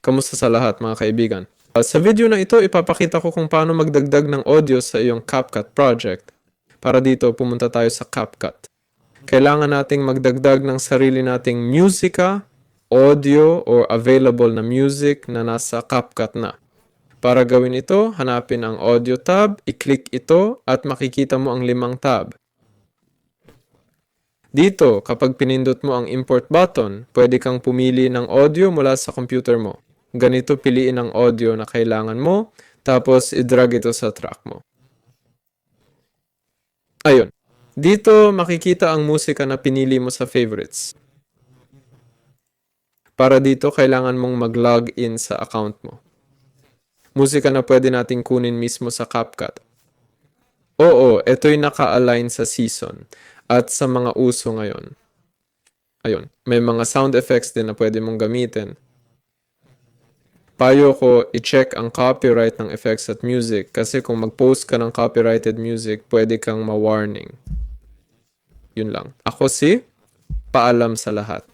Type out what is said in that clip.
Kamusta sa lahat mga kaibigan? Uh, sa video na ito, ipapakita ko kung paano magdagdag ng audio sa iyong CapCut project. Para dito, pumunta tayo sa CapCut. Kailangan nating magdagdag ng sarili nating musika, audio, or available na music na nasa CapCut na. Para gawin ito, hanapin ang audio tab, i-click ito, at makikita mo ang limang tab. Dito, kapag pinindot mo ang import button, pwede kang pumili ng audio mula sa computer mo. Ganito piliin ang audio na kailangan mo, tapos i-drag ito sa track mo. Ayun. Dito makikita ang musika na pinili mo sa favorites. Para dito, kailangan mong mag-log in sa account mo. Musika na pwede nating kunin mismo sa CapCut. Oo, ito'y naka-align sa season at sa mga uso ngayon. Ayun, may mga sound effects din na pwede mong gamitin. Payo ko, i-check ang copyright ng effects at music kasi kung mag-post ka ng copyrighted music, pwede kang ma-warning. Yun lang. Ako si, paalam sa lahat.